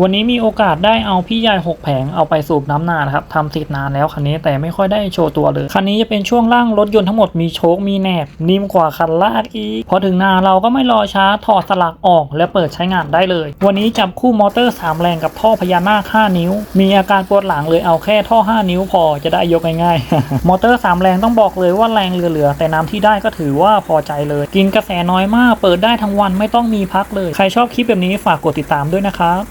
วันนี้มีโอกาสได้เอาพี่ใหญ่6แผงเอาไปสูบน้ำนานะครับทำติดนานแล้วคันนี้แต่ไม่ค่อยได้โชว์ตัวเลย คันนี้จะเป็นช่วงล่างรถยนต์ทั้งหมดมีโชคมีแหนบ นิ่มกว่าคันลากอีก พอถึงนาเราก็ไม่รอช้าถอดสลักออก และเปิดใช้งานได้เลย วันนี้จับคู่มอเตอร์ 3 แรงกับท่อพญานาค 5 นิ้ว มีอาการปวดหลังเลยเอาแค่ท่อ 5 นิ้วพอจะได้ยกง่ายๆมอเตอร์ 3 แรงต้องบอกเลยว่าแรงเหลือๆแต่น้ำที่ได้ก็ถือว่าพอใจเลย กินกระแสน้อยมาก เปิดได้ทั้งวันไม่ต้องมีพักเลย ใครชอบคลิปแบบนี้ฝากกดติดตามด้วยนะครับ